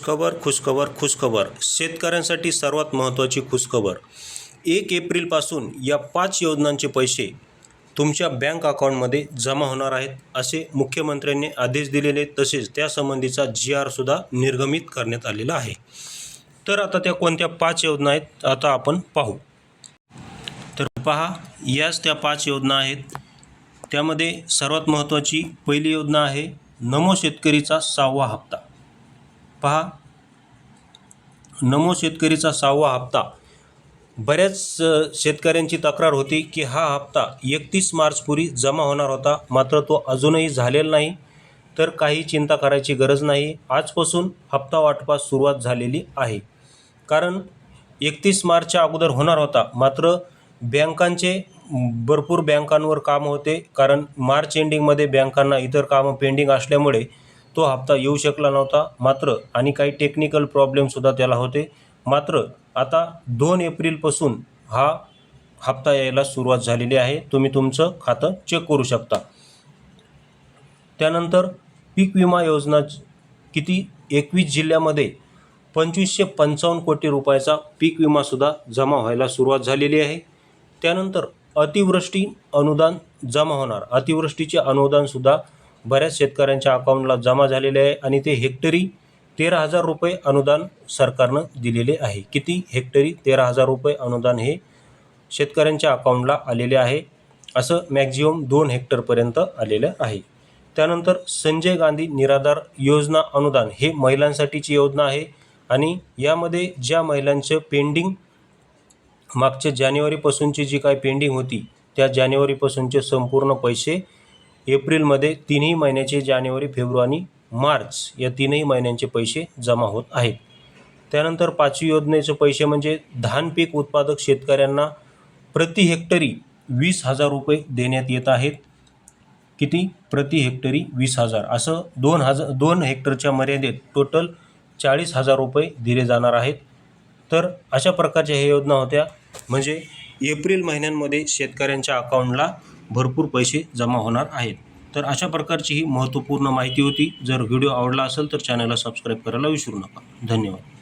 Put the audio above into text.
खुशखबर खुशखबर खुशखबर. शेतकऱ्यांसाठी सर्वात महत्त्वाची खुशखबर. एक एप्रिलपासून या पाच योजनांचे पैसे तुमच्या बँक अकाउंटमध्ये जमा होणार आहेत असे मुख्यमंत्र्यांनी आदेश दिलेले तसेच त्यासंबंधीचा जी आरसुद्धा निर्गमित करण्यात आलेला आहे. तर आता त्या कोणत्या पाच योजना आहेत आता आपण पाहू. तर पहा याच त्या पाच योजना आहेत. त्यामध्ये सर्वात महत्त्वाची पहिली योजना आहे नमो शेतकरीचा सहावा हप्ता. पहा. नमो शेतकरीचा सहावा हप्ता. बऱ्याच शेतकऱ्यांची तक्रार होती की हा हप्ता एकतीस मार्चपूर्वी जमा होणार होता. मात्र तो अजूनही झालेला नाही. तर काही चिंता करायची गरज नाही. आजपासून हप्ता वाटपास सुरुवात झालेली आहे. कारण एकतीस मार्चच्या अगोदर होणार होता. मात्र बँकांचे भरपूर बँकांवर काम होते. कारण मार्च एंडिंगमध्ये बँकांना इतर कामं पेंडिंग असल्यामुळे तो हप्ता येऊ शकला नव्हता. मात्र आणि काही टेक्निकल प्रॉब्लेमसुद्धा त्याला होते. मात्र आता दोन एप्रिलपासून हा हप्ता यायला सुरुवात झालेली आहे. तुम्ही तुमचं खातं चेक करू शकता. त्यानंतर पीक विमा योजना किती? एकवीस जिल्ह्यामध्ये पंचवीसशे पंचावन्न कोटी रुपयाचा पीक विमासुद्धा जमा व्हायला सुरुवात झालेली आहे. त्यानंतर अतिवृष्टी अनुदान जमा होणार. अतिवृष्टीचे अनुदानसुद्धा बऱ्याच शेतकऱ्यांच्या अकाउंटला जमा झालेले आहे आणि ते हेक्टरी तेरा हजार रुपये अनुदान सरकारनं दिलेले आहे. किती हेक्टरी तेरा हजार रुपये अनुदान हे शेतकऱ्यांच्या अकाउंटला आलेले आहे असं मॅक्झिमम दोन हेक्टरपर्यंत आलेलं आहे. त्यानंतर संजय गांधी निराधार योजना अनुदान हे महिलांसाठीची योजना आहे आणि यामध्ये ज्या महिलांचं पेंडिंग मागच्या जानेवारीपासूनची जी काय पेंडिंग होती त्या जानेवारीपासूनचे संपूर्ण पैसे एप्रिलमध्ये तिन्ही महिन्याचे जानेवारी फेब्रुवारी मार्च या तीनही महिन्यांचे पैसे जमा होत आहेत. त्यानंतर पाचवी योजनेचे पैसे म्हणजे धान पीक उत्पादक शेतकऱ्यांना प्रति हेक्टरी वीस हजार रुपये देण्यात येत आहेत. किती? प्रति हेक्टरी वीस हजार. असं दोन हजार दोन हेक्टरच्या मर्यादेत टोटल चाळीस हजार रुपये दिले जाणार आहेत. तर अशा प्रकारच्या ह्या योजना होत्या. म्हणजे एप्रिल महिन्यांमध्ये शेतकऱ्यांच्या अकाउंटला भरपूर पैसे जमा होणार आहेत. तर अशा प्रकारची ही महत्त्वपूर्ण माहिती होती. जर व्हिडिओ आवडला असेल तर चॅनलला सबस्क्राईब करायला विसरू नका. धन्यवाद.